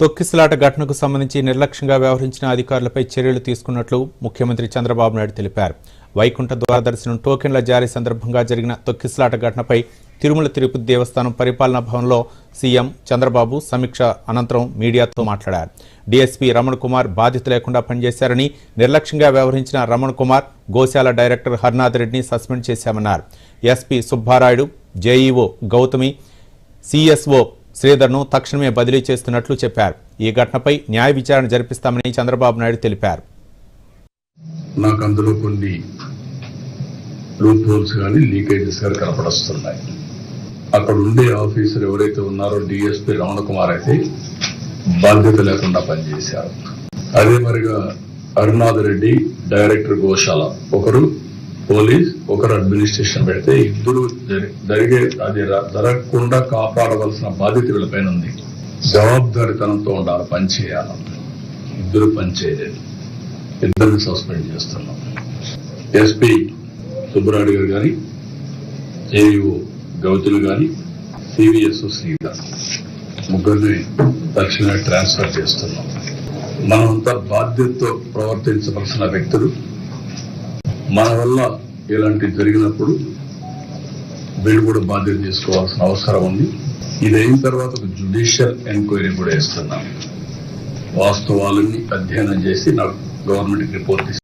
తొక్కిసలాట ఘటనకు సంబంధించి నిర్లక్ష్యంగా వ్యవహరించిన అధికారులపై చర్యలు తీసుకున్నట్లు ముఖ్యమంత్రి చంద్రబాబు నాయుడు తెలిపారు. వైకుంఠ ద్వారదర్శనం టోకెన్ల జారీ సందర్భంగా జరిగిన తొక్కిసలాట ఘటనపై తిరుమల తిరుపతి దేవస్థానం పరిపాలనా భవన్లో సీఎం చంద్రబాబు సమీక్ష అనంతరం మీడియాతో మాట్లాడారు. డీఎస్పీ రమణ్ కుమార్ బాధ్యత లేకుండా పనిచేశారని నిర్లక్ష్యంగా వ్యవహరించిన రమణ్ కుమార్ గోశాల డైరెక్టర్ హర్నాథ్ రెడ్డిని సస్పెండ్ చేశామన్నారు. SP Subbarayudu JEO Gautami CSO శ్రీధర్ను తక్షణమే బదిలీ చేస్తున్నట్లు చెప్పారు. ఈ ఘటనపై న్యాయ విచారణ జరిపిస్తామని చంద్రబాబు నాయుడు తెలిపారు. నాకు అందులో కొన్ని లూప్ హోల్స్ కానీ లీకేజెస్ కానీ కనపడొస్తున్నాయి. అక్కడ ఉండే ఆఫీసర్ ఎవరైతే ఉన్నారో డిఎస్పీ రమణ కుమార్ అయితే బాధ్యత లేకుండా పనిచేశారు. అదే మరిగా అరుణాథ్ రెడ్డి డైరెక్టర్ గోశాల ఒకరు పోలీస్ ఒకరు అడ్మినిస్ట్రేషన్ పెడితే ఇద్దరు జరిగే అది జరగకుండా కాపాడవలసిన బాధ్యత వీళ్ళపైన ఉంది. జవాబుదారితనంతో ఉండాలి పని చేయాలి. ఇద్దరు పని చేయలేదు. ఇద్దరిని సస్పెండ్ చేస్తున్నాం. ఎస్పీ సుబ్బరాడు గారు కానీ ఏయూ గౌతులు కానీ సివిఎస్ శ్రీధర్ ముగ్గురిని తక్షణమే ట్రాన్స్ఫర్ చేస్తున్నాం. మనమంతా బాధ్యతతో ప్రవర్తించవలసిన వ్యక్తులు. మన వల్ల ఇలాంటివి జరిగినప్పుడు వీళ్ళు కూడా బాధ్యత తీసుకోవాల్సిన అవసరం ఉంది. ఇది అయిన తర్వాత ఒక జుడిషియల్ ఎంక్వైరీ కూడా ఇస్తున్నాం వాస్తవాలని అధ్యయనం చేసి నాకు గవర్నమెంట్ రిపోర్ట్